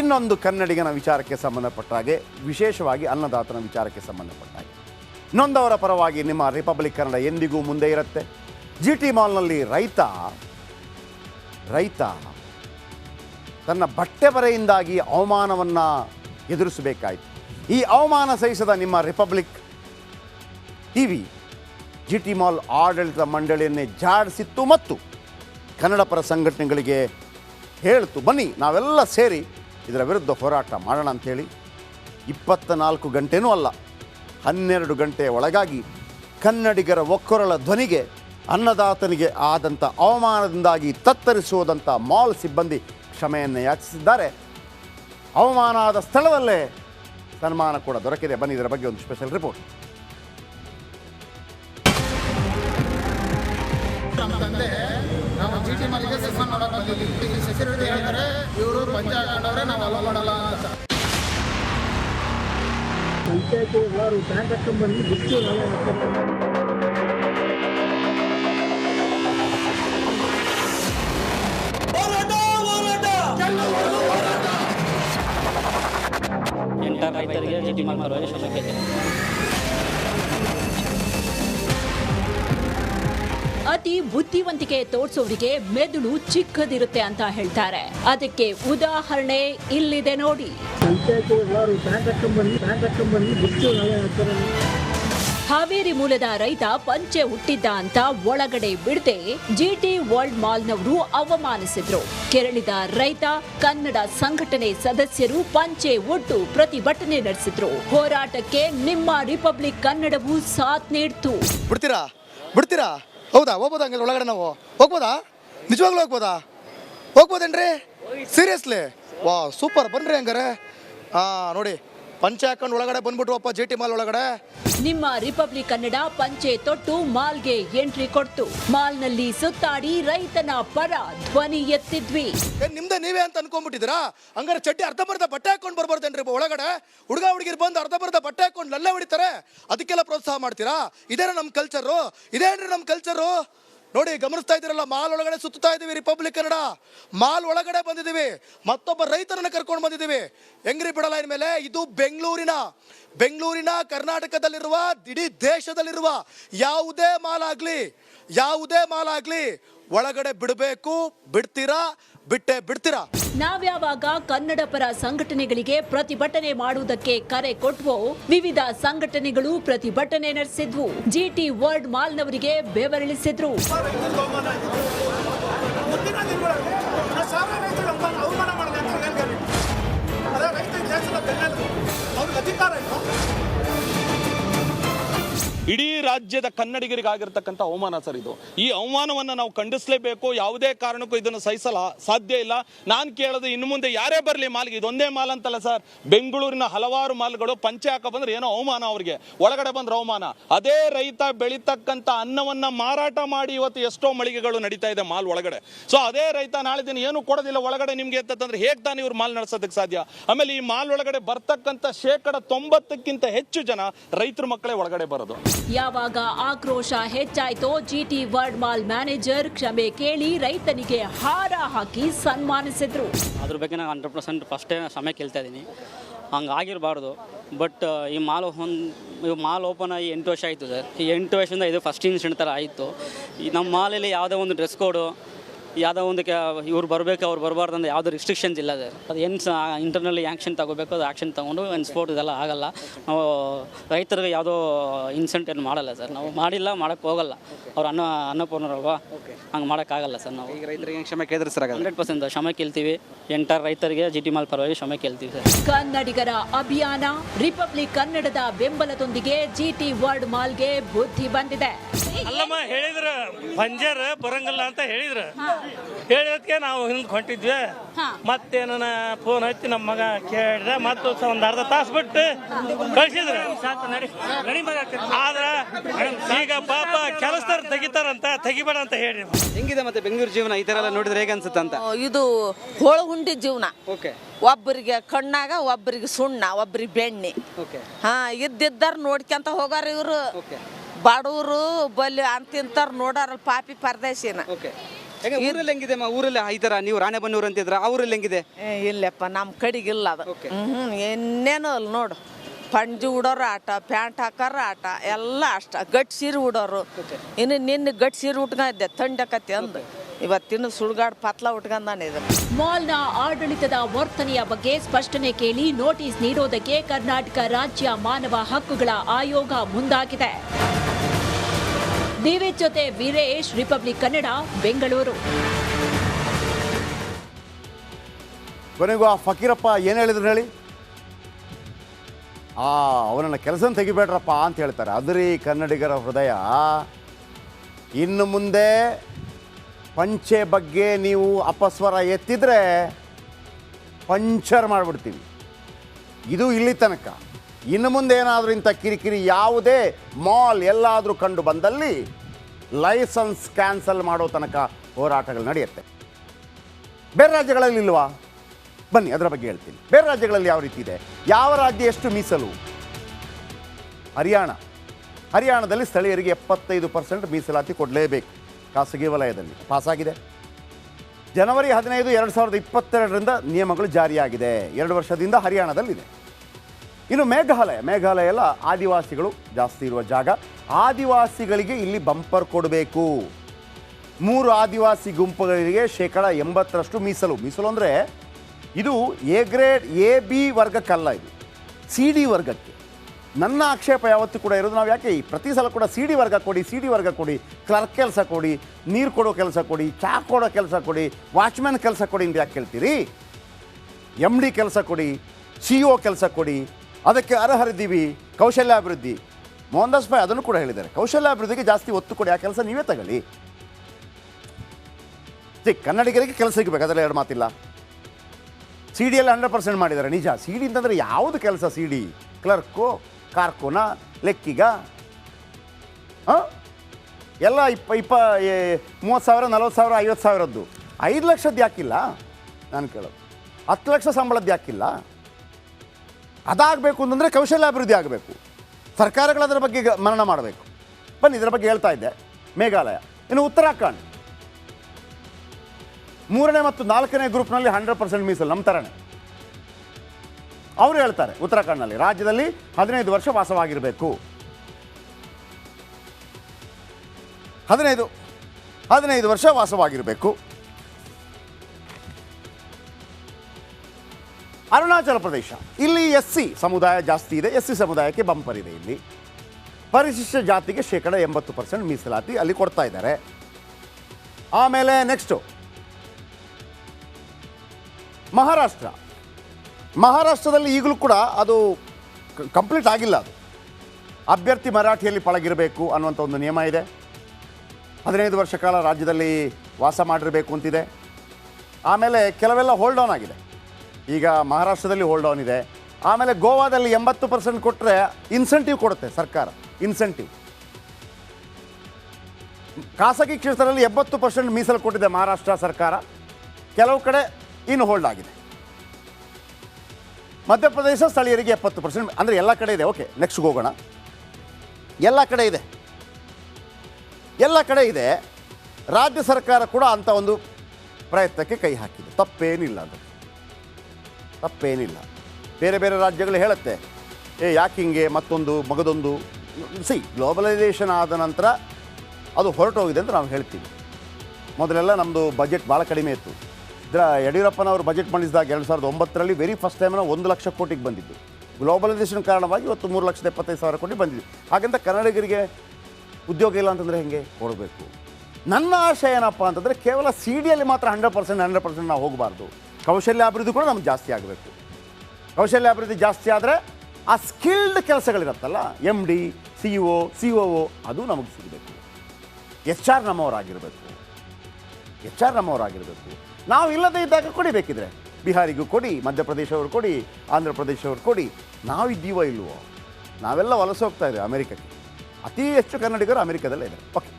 ಇನ್ನೊಂದು ಕನ್ನಡಿಗನ ವಿಚಾರಕ್ಕೆ ಸಂಬಂಧಪಟ್ಟ ಹಾಗೆ, ವಿಶೇಷವಾಗಿ ಅನ್ನದಾತನ ವಿಚಾರಕ್ಕೆ ಸಂಬಂಧಪಟ್ಟ ಹಾಗೆ. ನೊಂದವರ ಪರವಾಗಿ ನಿಮ್ಮ ರಿಪಬ್ಲಿಕ್ ಕನ್ನಡ ಎಂದಿಗೂ ಮುಂದೆ ಇರುತ್ತೆ. ಜಿ ಟಿ ಮಾಲ್ನಲ್ಲಿ ರೈತ ರೈತ ತನ್ನ ಬಟ್ಟೆ ಬರೆಯಿಂದಾಗಿ ಅವಮಾನವನ್ನು ಎದುರಿಸಬೇಕಾಯಿತು. ಈ ಅವಮಾನ ಸಹಿಸದ ನಿಮ್ಮ Republic T V G T mall ಆಡಳಿತ ಮಂಡಳಿಯನ್ನೇ ಜಾಡಿಸಿತ್ತು ಮತ್ತು ಕನ್ನಡ ಪರ ಸಂಘಟನೆಗಳಿಗೆ ಹೇಳ್ತು, ಬನ್ನಿ ನಾವೆಲ್ಲ ಸೇರಿ ಇದರ ವಿರುದ್ಧ ಹೋರಾಟ ಮಾಡೋಣ ಅಂಥೇಳಿ ಇಪ್ಪತ್ತ ನಾಲ್ಕು ಗಂಟೆನೂ ಅಲ್ಲ, ಹನ್ನೆರಡು ಗಂಟೆಯ ಒಳಗಾಗಿ ಕನ್ನಡಿಗರ ಒಕ್ಕೊರಳ ಧ್ವನಿಗೆ, ಅನ್ನದಾತನಿಗೆ ಆದಂಥ ಅವಮಾನದಿಂದಾಗಿ ತತ್ತರಿಸುವುದಂಥ ಮಾಲ್ ಸಿಬ್ಬಂದಿ ಕ್ಷಮೆಯನ್ನು ಯಾಚಿಸಿದ್ದಾರೆ. ಅವಮಾನ ಆದ ಸ್ಥಳದಲ್ಲೇ ಸನ್ಮಾನ ಕೂಡ ದೊರಕಿದೆ. ಬನ್ನಿ, ಇದರ ಬಗ್ಗೆ ಒಂದು ಸ್ಪೆಷಲ್ ರಿಪೋರ್ಟ್ ತಂದೆ ನಾವು ಜಿ ಟಿ ಮಲ್ಲಿಗೆ ಸಸ್ಪೆಂಡ್ ಮಾಡಕ್ ಸೆಕ್ಯೂರಿಟಿ ಹೇಳ್ತಾರೆ ಇವರು ಪಂಚ ಹಾಕೊಂಡವ್ರೆ ನಾವು ಅಲೋ ಮಾಡಲ್ಲ ಅಂತ. ಪಂಚಾಯತಿ ಎಲ್ಲರೂ ಟ್ಯಾಂಕ್ ಹಾಕೊಂಡ್ಬಂದು ಬಿಟ್ಟು ನಾವೇ ಹಾಕ್ಕೊಂಡು ಎಂಟರ್ ರೈತರಿಗೆ ಜಿ ಟಿ ಮಾಲ್ ಅತಿ ಬುದ್ಧಿವಂತಿಕೆ ತೋರಿಸೋರಿಗೆ ಮೆದುಳು ಚಿಕ್ಕದಿರುತ್ತೆ ಅಂತ ಹೇಳ್ತಾರೆ. ಅದಕ್ಕೆ ಉದಾಹರಣೆ ಇಲ್ಲಿದೆ ನೋಡಿ. ಹಾವೇರಿ ಮೂಲದ ರೈತ ಪಂಚೆ ಹುಟ್ಟಿದ್ದ ಅಂತ ಒಳಗಡೆ ಬಿಡದೆ ಜಿಟಿ ವರ್ಲ್ಡ್ ಮಾಲ್ನವರು ಅವಮಾನಿಸಿದ್ರು. ಕೆರಳಿದ ರೈತ, ಕನ್ನಡ ಸಂಘಟನೆ ಸದಸ್ಯರು ಪಂಚೆ ಒಟ್ಟು ಪ್ರತಿಭಟನೆ ನಡೆಸಿದ್ರು. ಹೋರಾಟಕ್ಕೆ ನಿಮ್ಮ ರಿಪಬ್ಲಿಕ್ ಕನ್ನಡವು ಸಾಥ್ ನೀಡ್ತು. ಬಿಡ್ತೀರಾ? ಬಿಡ್ತೀರಾ? ಹೌದಾ? ಹೋಗ್ಬೋದ ಹಂಗಾದ್ರೆ ಒಳಗಡೆ ನಾವು? ಹೋಗ್ಬೋದಾ? ನಿಜವಾಗ್ಲೂ ಹೋಗ್ಬೋದಾ? ಹೋಗ್ಬೋದೇನ್ರಿ? ಸೀರಿಯಸ್ಲಿ ವಾ ಸೂಪರ್ ಬನ್ರಿ ಹಂಗಾರೆ. ಹಾಂ ನೋಡಿ. ಪಂಚೆ ಹಾಕೊಂಡು ಒಳಗಡೆ ಬಂದ್ಬಿಟ್ರಪ್ಪ ಜಿ ಟಿ ಮಾಲ್ ಒಳಗಡೆ. ನಿಮ್ಮ ರಿಪಬ್ಲಿಕ್ ಕನ್ನಡ ಪಂಚೆ ತೊಟ್ಟು ಮಾಲ್ಗೆ ಎಂಟ್ರಿ ಕೊಡ್ತು. ಮಾಲ್ನಲ್ಲಿ ಸುತ್ತಾಡಿ ರೈತನ ಪರ ಧ್ವನಿ ಎತ್ತಿದ್ವಿ. ಏನ್ ನಿಮ್ದೇ ನೀವೇ ಅಂತ ಅನ್ಕೊಂಡ್ಬಿಟ್ಟಿದ್ದೀರಾ? ಹಂಗಾರೆ ಚಡ್ಡಿ ಅರ್ಧಂಬರ್ಧ ಬಟ್ಟೆ ಹಾಕೊಂಡು ಬರ್ಬಾರ್ದೇನ್ರಿ ಒಳಗಡೆ? ಹುಡುಗ ಹುಡುಗಿರ್ ಬಂದು ಅರ್ಧಂಬರ್ಧ ಬಟ್ಟೆ ಹಾಕೊಂಡು ಲಲ್ಲೆ ಹೊಡಿತಾರೆ. ಅದಕ್ಕೆಲ್ಲ ಪ್ರೋತ್ಸಾಹ ಮಾಡ್ತೀರಾ? ಇದೇನ ನಮ್ಮ ಕಲ್ಚರು ಇದೇನ್ರಿ ನಮ್ಮ ಕಲ್ಚರು ನೋಡಿ, ಗಮನಿಸ್ತಾ ಇದ್ದೀರಲ್ಲ, ಮಾಲ್ ಒಳಗಡೆ ಸುತ್ತಾ ಇದ್ದೀವಿ ರಿಪಬ್ಲಿಕ್ ಕನ್ನಡ ಮಾಲ್ ಒಳಗಡೆ ಬಂದಿದ್ದೀವಿ. ಮತ್ತೊಬ್ಬ ರೈತರನ್ನ ಕರ್ಕೊಂಡು ಬಂದಿದ್ದೀವಿ. ಹೆಂಗ್ರಿ ಬಿಡಲ್ಲ ಇನ್ಮೇಲೆ? ಇದು ಬೆಂಗಳೂರಿನ ಬೆಂಗಳೂರಿನ ಕರ್ನಾಟಕದಲ್ಲಿರುವ, ಇಡೀ ದೇಶದಲ್ಲಿರುವ ಯಾವುದೇ ಮಾಲ್ ಆಗ್ಲಿ, ಯಾವುದೇ ಮಾಲ್ ಆಗ್ಲಿ ಒಳಗಡೆ ಬಿಡಬೇಕು, ಬಿಡ್ತೀರಾ, ಬಿಟ್ಟೆ ಬಿಡ್ತೀರಾ? ನಾವ್ಯಾವಾಗ ಕನ್ನಡ ಪರ ಸಂಘಟನೆಗಳಿಗೆ ಪ್ರತಿಭಟನೆ ಮಾಡುವುದಕ್ಕೆ ಕರೆ ಕೊಟ್ವೋ, ವಿವಿಧ ಸಂಘಟನೆಗಳು ಪ್ರತಿಭಟನೆ ನಡೆಸಿದ್ವು. ಜಿಟಿ ವರ್ಲ್ಡ್ ಮಾಲ್ನವರಿಗೆ ಬೆವರಿಳಿಸಿದ್ರು. ಇಡೀ ರಾಜ್ಯದ ಕನ್ನಡಿಗರಿಗಾಗಿರ್ತಕ್ಕಂಥ ಅವಮಾನ ಸರ್ ಇದು. ಈ ಅವಮಾನವನ್ನು ನಾವು ಖಂಡಿಸಲೇಬೇಕು, ಯಾವುದೇ ಕಾರಣಕ್ಕೂ ಇದನ್ನು ಸಹಿಸಲ, ಸಾಧ್ಯ ಇಲ್ಲ. ನಾನು ಕೇಳೋದು ಇನ್ನು ಮುಂದೆ ಯಾರೇ ಬರಲಿ ಮಾಲ್ಗೆ, ಇದೊಂದೇ ಮಾಲ್ ಅಂತಲ್ಲ ಸರ್. ಬೆಂಗಳೂರಿನ ಹಲವಾರು ಮಾಲ್ಗಳು ಪಂಚೆ ಹಾಕ ಬಂದ್ರೆ ಏನೋ ಅವಮಾನ ಅವರಿಗೆ. ಒಳಗಡೆ ಬಂದ್ರೆ ಅವಮಾನ. ಅದೇ ರೈತ ಬೆಳೀತಕ್ಕಂಥ ಅನ್ನವನ್ನು ಮಾರಾಟ ಮಾಡಿ ಇವತ್ತು ಎಷ್ಟೋ ಮಳಿಗೆಗಳು ನಡೀತಾ ಇದೆ ಮಾಲ್ ಒಳಗಡೆ. ಸೊ ಅದೇ ರೈತ ನಾಳೆ ದಿನ ಏನು ಕೊಡೋದಿಲ್ಲ, ಒಳಗಡೆ ನಿಮ್ಗೆ ಎತ್ತಂದ್ರೆ ಹೇಗೆ ತಾನೇ ಇವ್ರು ಮಾಲ್ ನಡೆಸೋದಕ್ಕೆ ಸಾಧ್ಯ? ಆಮೇಲೆ ಈ ಮಾಲ್ ಒಳಗಡೆ ಬರ್ತಕ್ಕಂಥ ಶೇಕಡ ತೊಂಬತ್ತಕ್ಕಿಂತ ಹೆಚ್ಚು ಜನ ರೈತರ ಮಕ್ಕಳೇ ಒಳಗಡೆ ಬರೋದು. ಯಾವಾಗ ಆಕ್ರೋಶ ಹೆಚ್ಚಾಯ್ತೋ ಜಿಟಿ ವರ್ಡ್ ಮಾಲ್ ಮ್ಯಾನೇಜರ್ ಕ್ಷಮೆ ಕೇಳಿ ರೈತನಿಗೆ ಹಾರ ಹಾಕಿ ಸನ್ಮಾನಿಸಿದ್ರು. ಅದ್ರ ಬಗ್ಗೆ ನಾನು ಹಂಡ್ರೆಡ್ ಪರ್ಸೆಂಟ್ ಫಸ್ಟೇ ಸಮಯ ಕೇಳ್ತಾ ಇದ್ದೀನಿ. ಹಂಗೆ ಆಗಿರಬಾರ್ದು ಬಟ್ ಈ ಮಾಲ್ ಒಂದು ಮಾಲ್ ಓಪನ್ ಆಗಿ ಎಂಟು ವರ್ಷ ಆಯಿತು ಸರ್. ಈ ಎಂಟು ವರ್ಷದಿಂದ ಇದು ಫಸ್ಟ್ ಇನ್ಸಿಡೆಂಟ್ ಥರ ಆಯಿತು. ಈ ನಮ್ಮ ಮಾಲಲ್ಲಿ ಯಾವುದೇ ಒಂದು ಡ್ರೆಸ್ ಕೋಡು ಯಾವುದೋ ಒಂದು ಇವ್ರು ಬರಬೇಕು ಅವ್ರು ಬರಬಾರ್ದು ಅಂತ ಯಾವುದೋ ರಿಸ್ಟ್ರಿಕ್ಷನ್ಸ್ ಇಲ್ಲ ಸರ್ ಅದು ಏನು ಇಂಟರ್ನಲ್ಲಿ ಆ್ಯಕ್ಷನ್ ತಗೋಬೇಕು ಅದು ಆ್ಯಕ್ಷನ್ ತೊಗೊಂಡು ಒಂದು ಸ್ಪೋರ್ಟ್ ಇದೆಲ್ಲ ಆಗಲ್ಲ. ನಾವು ರೈತರಿಗೆ ಯಾವುದೋ ಇನ್ಸೆಂಟ್ ಏನು ಮಾಡಲ್ಲ ಸರ್. ನಾವು ಮಾಡಿಲ್ಲ ಮಾಡೋಕ್ಕೆ ಹೋಗಲ್ಲ. ಅವ್ರು ಅನ್ನ ಅನ್ನಪೂರ್ಣರಲ್ವಾ ಹಂಗೆ ಮಾಡೋಕ್ಕಾಗಲ್ಲ ಸರ್ ನಾವು. ಈಗ ರೈತರಿಗೆ ಕ್ಷಮೆ ಕೇಳಿದ್ರೆ ಸರ್ ಆಗಲ್ಲ ಹಂಡ್ರೆಡ್ ಪರ್ಸೆಂಟ್ ಕ್ಷಮೆ ಕೇಳ್ತೀವಿ. ಎಂಟರ್ ರೈತರಿಗೆ ಜಿ ಟಿ ಮಾಲ್ ಪರವಾಗಿ ಕ್ಷಮೆ ಕೇಳ್ತೀವಿ ಸರ್. ಕನ್ನಡಿಗರ ಅಭಿಯಾನ ರಿಪಬ್ಲಿಕ್ ಕನ್ನಡದ ಬೆಂಬಲದೊಂದಿಗೆ ಜಿಟಿ ವರ್ಲ್ಡ್ ಮಾಲ್ಗೆ ಬುದ್ಧಿ ಬಂದಿದೆ. ಅಲ್ಲಮ್ಮ ಹೇಳಿದ್ರ ಬಂಜರ್ ಬರಂಗಿಲ್ಲ ಅಂತ ಹೇಳಿದ್ರ. ಹೇಳಿದಕ್ಕೆ ನಾವು ಹಿಂದೆ ಹೊಂಟಿದ್ವಿ. ಮತ್ತೇನ ಫೋನ್ ಹಚ್ಚಿ ನಮ್ಮ ಮಗ ಕೇಳಿದ್ರೆ ಮತ್ತೆ ಒಂದ್ ಅರ್ಧ ತಾಸು ಬಿಟ್ಟು ಕಳ್ಸಿದ್ರು. ಆದ್ರೆ ಈಗ ಪಾಪ ಕೆಲಸದಾರ ತೆಗಿತಾರಂತ ತೆಗಿಬೇಡ ಅಂತ ಹೇಳಿ ಹೆಂಗಿದೆ ಮತ್ತೆ ಬೆಂಗಳೂರು ಜೀವನ? ಈ ತರ ಎಲ್ಲ ನೋಡಿದ್ರೆ ಹೇಗೆ ಅನ್ಸುತ್ತೆ ಅಂತ? ಇದು ಹೋಳಗುಂಡಿ ಜೀವನ. ಓಕೆ. ಒಬ್ಬರಿಗೆ ಕಣ್ಣಾಗ ಒಬ್ಬರಿಗೆ ಸುಣ್ಣ ಒಬ್ಬರಿಗೆ ಬೆಣ್ಣೆ. ಓಕೆ. ಹಾ ಇದ್ದಿದ್ದಾರ ನೋಡ್ಕೊಂತ ಹೋಗಾರ ಇವರು. ಬಡವರು ಬಲ್ಲಿ ಅಂತಿಂತಾರ ನೋಡಾರ ಪಾಪಿ ಪರದೇಶಿನ. ಊರಲ್ಲಿ ಹೆಂಗಿದೆ? ಊರಲ್ಲಿ ಈ ಥರ ನೀವು ರಾಣೆಬೆನ್ನೂರು ಅಂತಿದ್ರ ಆ ಊರಲ್ಲಿ ಹೆಂಗಿದೆ? ಏ, ಇಲ್ಲಪ್ಪ ನಮ್ಮ ಇಲ್ಲ ಅದು. ಹ್ಮ್ ಇನ್ನೇನು ಅಲ್ಲಿ ನೋಡು. ಪಂಜಿ ಉಡೋರು ಆಟ ಪ್ಯಾಂಟ್ ಹಾಕೋರು ಆಟ ಎಲ್ಲ ಅಷ್ಟ. ಗಟ್ ಸೀರೆ ಉಡೋರು. ಇನ್ನು ನಿನ್ನ ಗಟ್ ಸೀರೆ ಉಟ್ಕೊಂಡಿದ್ದೆ ತಂಡಕತಿ ಅಂದು. ಇವತ್ತಿನ ಸುಳ್ಗಾಡ್ ಪತ್ಲ ಇದು. ಮಾಲ್ನ ಆಡಳಿತದ ವರ್ತನೆಯ ಬಗ್ಗೆ ಸ್ಪಷ್ಟನೆ ಕೇಳಿ ನೋಟಿಸ್ ನೀಡೋದಕ್ಕೆ ಕರ್ನಾಟಕ ರಾಜ್ಯ ಮಾನವ ಹಕ್ಕುಗಳ ಆಯೋಗ ಮುಂದಾಗಿದೆ. ದಿವಿಜ್ ಜೊತೆ ವೀರೇಶ್, ರಿಪಬ್ಲಿಕ್ ಕನ್ನಡ, ಬೆಂಗಳೂರು. ಕೊನೆಗೂ ಆ ಫಕೀರಪ್ಪ ಏನು ಹೇಳಿದ್ರು ಹೇಳಿ? ಆ, ಅವನನ್ನು ಕೆಲಸ ತೆಗಿಬೇಡ್ರಪ್ಪ ಅಂತ ಹೇಳ್ತಾರೆ. ಅದ್ರಿ ಕನ್ನಡಿಗರ ಹೃದಯ. ಇನ್ನು ಮುಂದೆ ಪಂಚೆ ಬಗ್ಗೆ ನೀವು ಅಪಸ್ವರ ಎತ್ತಿದ್ರೆ ಪಂಚರ್ ಮಾಡಿಬಿಡ್ತೀವಿ. ಇದು ಇಲ್ಲಿ ತನಕ. ಇನ್ನು ಮುಂದೆ ಏನಾದರೂ ಇಂಥ ಕಿರಿಕಿರಿ ಯಾವುದೇ ಮಾಲ್ ಎಲ್ಲಾದರೂ ಕಂಡು ಬಂದಲ್ಲಿ ಲೈಸೆನ್ಸ್ ಕ್ಯಾನ್ಸಲ್ ಮಾಡೋ ತನಕ ಹೋರಾಟಗಳು ನಡೆಯುತ್ತೆ. ಬೇರೆ ರಾಜ್ಯಗಳಲ್ಲಿ ಇಲ್ವಾ? ಬನ್ನಿ, ಅದರ ಬಗ್ಗೆ ಹೇಳ್ತೀನಿ. ಬೇರೆ ರಾಜ್ಯಗಳಲ್ಲಿ ಯಾವ ರೀತಿ ಇದೆ? ಯಾವ ರಾಜ್ಯ ಎಷ್ಟು ಮೀಸಲು? ಹರಿಯಾಣ. ಹರಿಯಾಣದಲ್ಲಿ ಸ್ಥಳೀಯರಿಗೆ ಎಪ್ಪತ್ತೈದು ಪರ್ಸೆಂಟ್ ಮೀಸಲಾತಿ ಕೊಡಲೇಬೇಕು. ಖಾಸಗಿ ವಲಯದಲ್ಲಿ. ಪಾಸಾಗಿದೆ ಜನವರಿ ಹದಿನೈದು, ಎರಡು ಸಾವಿರದ ಇಪ್ಪತ್ತೆರಡರಿಂದ ನಿಯಮಗಳು ಜಾರಿಯಾಗಿದೆ. ಎರಡು ವರ್ಷದಿಂದ ಹರಿಯಾಣದಲ್ಲಿದೆ. ಇನ್ನು ಮೇಘಾಲಯ ಮೇಘಾಲಯ ಎಲ್ಲ ಆದಿವಾಸಿಗಳು ಜಾಸ್ತಿ ಇರುವ ಜಾಗ. ಆದಿವಾಸಿಗಳಿಗೆ ಇಲ್ಲಿ ಬಂಪರ್ ಕೊಡಬೇಕು. ಮೂರು ಆದಿವಾಸಿ ಗುಂಪುಗಳಿಗೆ ಶೇಕಡ ಎಂಬತ್ತರಷ್ಟು ಮೀಸಲು. ಮೀಸಲು ಅಂದರೆ ಇದು ಎ ಗ್ರೇಡ್, ಎ, ಬಿ ವರ್ಗಕ್ಕಲ್ಲ ಇದು. ಸಿ, ಡಿ ವರ್ಗಕ್ಕೆ. ನನ್ನ ಆಕ್ಷೇಪ ಯಾವತ್ತೂ ಕೂಡ ಇರೋದು ನಾವು ಯಾಕೆ ಪ್ರತಿ ಸಲ ಕೂಡ ಸಿ, ಡಿ ವರ್ಗ ಕೊಡಿ, ಸಿ, ಡಿ ವರ್ಗ ಕೊಡಿ, ಕ್ಲರ್ಕ್ ಕೆಲಸ ಕೊಡಿ, ನೀರು ಕೊಡೋ ಕೆಲಸ ಕೊಡಿ, ಚಾ ಕೊಡೋ ಕೆಲಸ ಕೊಡಿ, ವಾಚ್ಮ್ಯಾನ್ ಕೆಲಸ ಕೊಡಿ ಅಂತ ಯಾಕೆ ಕೇಳ್ತೀರಿ? ಎಂ ಡಿ ಕೆಲಸ ಕೊಡಿ, ಸಿ ಒ ಕೆಲಸ ಕೊಡಿ ಅದಕ್ಕೆ ಅರ್ಹರಿದ್ದೀವಿ, ಕೌಶಲ್ಯಾಭಿವೃದ್ಧಿ. ಮೋಹನ್ ದಾಸ್ ಭಾಯ್ ಅದನ್ನು ಕೂಡ ಹೇಳಿದ್ದಾರೆ. ಕೌಶಲ್ಯಾಭಿವೃದ್ಧಿಗೆ ಜಾಸ್ತಿ ಒತ್ತು ಕೊಡಿ, ಆ ಕೆಲಸ ನೀವೇ ತಗೊಳ್ಳಿ. ಕನ್ನಡಿಗರಿಗೆ ಕೆಲಸ ಸಿಗಬೇಕು, ಅದರಲ್ಲಿ ಎರಡು ಮಾತಿಲ್ಲ. ಸಿ ಡಿಯಲ್ಲಿ ಹಂಡ್ರೆಡ್ ಪರ್ಸೆಂಟ್ ಮಾಡಿದ್ದಾರೆ, ನಿಜ. ಸಿ ಡಿ ಅಂತಂದರೆ ಯಾವುದು ಕೆಲಸ ಸಿ ಡಿ ಕ್ಲರ್ಕು ಕಾರ್ಕುನ, ಲೆಕ್ಕಿಗ? ಹಾಂ? ಎಲ್ಲ ಇಪ್ಪ ಇಪ್ಪ ಮೂವತ್ತು ಸಾವಿರ, ನಲ್ವತ್ತು ಸಾವಿರ, ಐವತ್ತು ಸಾವಿರದ್ದು. ಐದು ಲಕ್ಷದ್ದು ಯಾಕಿಲ್ಲ? ನಾನು ಕೇಳೋದು. ಹತ್ತು ಲಕ್ಷ ಸಂಬಳದ್ದು ಯಾಕಿಲ್ಲ? ಅದಾಗಬೇಕು ಅಂತಂದರೆ ಕೌಶಲ್ಯಾಭಿವೃದ್ಧಿ ಆಗಬೇಕು. ಸರ್ಕಾರಗಳು ಅದರ ಬಗ್ಗೆ ಮನನ ಮಾಡಬೇಕು. ಬನ್ನಿ, ಇದರ ಬಗ್ಗೆ ಹೇಳ್ತಾ ಇದ್ದೆ. ಮೇಘಾಲಯ. ಇನ್ನು ಉತ್ತರಾಖಂಡ್. ಮೂರನೇ ಮತ್ತು ನಾಲ್ಕನೇ ಗ್ರೂಪ್ನಲ್ಲಿ ಹಂಡ್ರೆಡ್ ಪರ್ಸೆಂಟ್ ಮೀಸಲು, ನಮ್ಮ ಥರನೇ ಅವರು ಹೇಳ್ತಾರೆ ಉತ್ತರಾಖಂಡ್ನಲ್ಲಿ, ರಾಜ್ಯದಲ್ಲಿ ಹದಿನೈದು ವರ್ಷ ವಾಸವಾಗಿರಬೇಕು. ಹದಿನೈದು. ಹದಿನೈದು ವರ್ಷ ವಾಸವಾಗಿರಬೇಕು. ಅರುಣಾಚಲ ಪ್ರದೇಶ. ಇಲ್ಲಿ ಎಸ್ ಸಿ ಸಮುದಾಯ ಜಾಸ್ತಿ ಇದೆ. ಎಸ್ ಸಿ ಸಮುದಾಯಕ್ಕೆ ಬಂಪರ್ ಇದೆ ಇಲ್ಲಿ. ಪರಿಶಿಷ್ಟ ಜಾತಿಗೆ ಶೇಕಡ ಎಂಬತ್ತು ಪರ್ಸೆಂಟ್ ಮೀಸಲಾತಿ ಅಲ್ಲಿ ಕೊಡ್ತಾ ಇದ್ದಾರೆ. ಆಮೇಲೆ ನೆಕ್ಸ್ಟು ಮಹಾರಾಷ್ಟ್ರ. ಮಹಾರಾಷ್ಟ್ರದಲ್ಲಿ ಈಗಲೂ ಕೂಡ ಅದು ಕಂಪ್ಲೀಟ್ ಆಗಿಲ್ಲ ಅದು. ಅಭ್ಯರ್ಥಿ ಮರಾಠಿಯಲ್ಲಿ ಪಳಗಿರಬೇಕು ಅನ್ನುವಂಥ ಒಂದು ನಿಯಮ ಇದೆ. ಹದಿನೈದು ವರ್ಷ ಕಾಲ ರಾಜ್ಯದಲ್ಲಿ ವಾಸ ಮಾಡಿರಬೇಕು ಅಂತಿದೆ. ಆಮೇಲೆ ಕೆಲವೆಲ್ಲ ಹೋಲ್ಡ್ ಆನ್ ಆಗಿದೆ. ಈಗ ಮಹಾರಾಷ್ಟ್ರದಲ್ಲಿ ಹೋಲ್ಡ್ ಆನ್ ಇದೆ. ಆಮೇಲೆ ಗೋವಾದಲ್ಲಿ ಎಂಬತ್ತು ಪರ್ಸೆಂಟ್ ಕೊಟ್ಟರೆ ಇನ್ಸೆಂಟಿವ್ ಕೊಡುತ್ತೆ ಸರ್ಕಾರ ಇನ್ಸೆಂಟಿವ್ ಖಾಸಗಿ ಕ್ಷೇತ್ರದಲ್ಲಿ ಎಂಬತ್ತು ಪರ್ಸೆಂಟ್ ಮೀಸಲು ಕೊಟ್ಟಿದೆ ಮಹಾರಾಷ್ಟ್ರ ಸರ್ಕಾರ. ಕೆಲವು ಕಡೆ ಇನ್ನು ಹೋಲ್ಡ್ ಆಗಿದೆ. ಮಧ್ಯಪ್ರದೇಶ ಸ್ಥಳೀಯರಿಗೆ ಎಪ್ಪತ್ತು ಪರ್ಸೆಂಟ್ ಅಂದರೆ ಎಲ್ಲ ಕಡೆ ಇದೆ. ಓಕೆ ನೆಕ್ಸ್ಟ್ಗೆ ಹೋಗೋಣ. ಎಲ್ಲ ಕಡೆ ಇದೆ. ಎಲ್ಲ ಕಡೆ ಇದೆ. ರಾಜ್ಯ ಸರ್ಕಾರ ಕೂಡ ಅಂಥ ಒಂದು ಪ್ರಯತ್ನಕ್ಕೆ ಕೈ ಹಾಕಿದೆ. ತಪ್ಪೇನಿಲ್ಲ ಅದು. ತಪ್ಪೇನಿಲ್ಲ. ಬೇರೆ ಬೇರೆ ರಾಜ್ಯಗಳು ಹೇಳುತ್ತೆ, ಏ, ಯಾಕೆ ಹಿಂಗೆ? ಮತ್ತೊಂದು, ಮಗದೊಂದು? ಸಿ ಗ್ಲೋಬಲೈಸೇಷನ್ ಆದ ನಂತರ ಅದು ಹೊರಟೋಗಿದೆ ಅಂತ ನಾವು ಹೇಳ್ತೀವಿ. ಮೊದಲೆಲ್ಲ ನಮ್ಮದು ಬಜೆಟ್ ಭಾಳ ಕಡಿಮೆ ಇತ್ತು. ಇದರ ಯಡಿಯೂರಪ್ಪನವರು ಬಜೆಟ್ ಮಂಡಿಸಿದಾಗ ಎರಡು ಸಾವಿರದ ಒಂಬತ್ತರಲ್ಲಿ ವೆರಿ ಫಸ್ಟ್ ಟೈಮ್ ಒಂದು ಲಕ್ಷ ಕೋಟಿಗೆ ಬಂದಿದ್ದು. ಗ್ಲೋಬಲೈಸೇಷನ್ ಕಾರಣವಾಗಿ ಇವತ್ತು ಮೂರು ಲಕ್ಷದ ಎಪ್ಪತ್ತೈದು ಸಾವಿರ ಕೋಟಿ ಬಂದಿದೆ. ಹಾಗಂತ ಕನ್ನಡಿಗರಿಗೆ ಉದ್ಯೋಗ ಇಲ್ಲ ಅಂತಂದರೆ ಹೆಂಗೆ? ಕೊಡಬೇಕು. ನನ್ನ ಆಶಯ ಏನಪ್ಪ ಅಂತಂದರೆ ಕೇವಲ ಸಿ ಡಿಯಲ್ಲಿ ಮಾತ್ರ ಹಂಡ್ರೆಡ್ ಪರ್ಸೆಂಟ್ ಹಂಡ್ರೆಡ್ ಪರ್ಸೆಂಟ್ ನಾವು ಹೋಗಬಾರ್ದು. ಕೌಶಲ್ಯಾಭಿವೃದ್ಧಿ ಕೂಡ ನಮ್ಗೆ ಜಾಸ್ತಿ ಆಗಬೇಕು. ಕೌಶಲ್ಯಾಭಿವೃದ್ಧಿ ಜಾಸ್ತಿ ಆದರೆ ಆ skilled ಕೆಲಸಗಳಿರುತ್ತಲ್ಲ M D C O C O ಅದು ನಮಗೆ ಸಿಗಬೇಕು. ಎಚ್ ಆರ್ ನಮ್ಮವರಾಗಿರಬೇಕು. ಎಚ್ ಆರ್ ನಮ್ಮವರಾಗಿರಬೇಕು. ನಾವು ಇಲ್ಲದೇ ಇದ್ದಾಗ ಕೊಡಿಬೇಕಿದ್ರೆ ಬಿಹಾರಿಗೂ ಕೊಡಿ, ಮಧ್ಯಪ್ರದೇಶವ್ರು ಕೊಡಿ ಆಂಧ್ರ ಪ್ರದೇಶವ್ರು ಕೊಡಿ. ನಾವು ಇದ್ದೀವೋ ಇಲ್ವೋ? ನಾವೆಲ್ಲ ವಲಸೆ ಹೋಗ್ತಾ ಇದ್ದೇವೆ ಅಮೆರಿಕಕ್ಕೆ. ಅತಿ ಹೆಚ್ಚು ಕನ್ನಡಿಗರು ಅಮೆರಿಕದಲ್ಲೇ ಇದ್ದಾರೆ. ಓಕೆ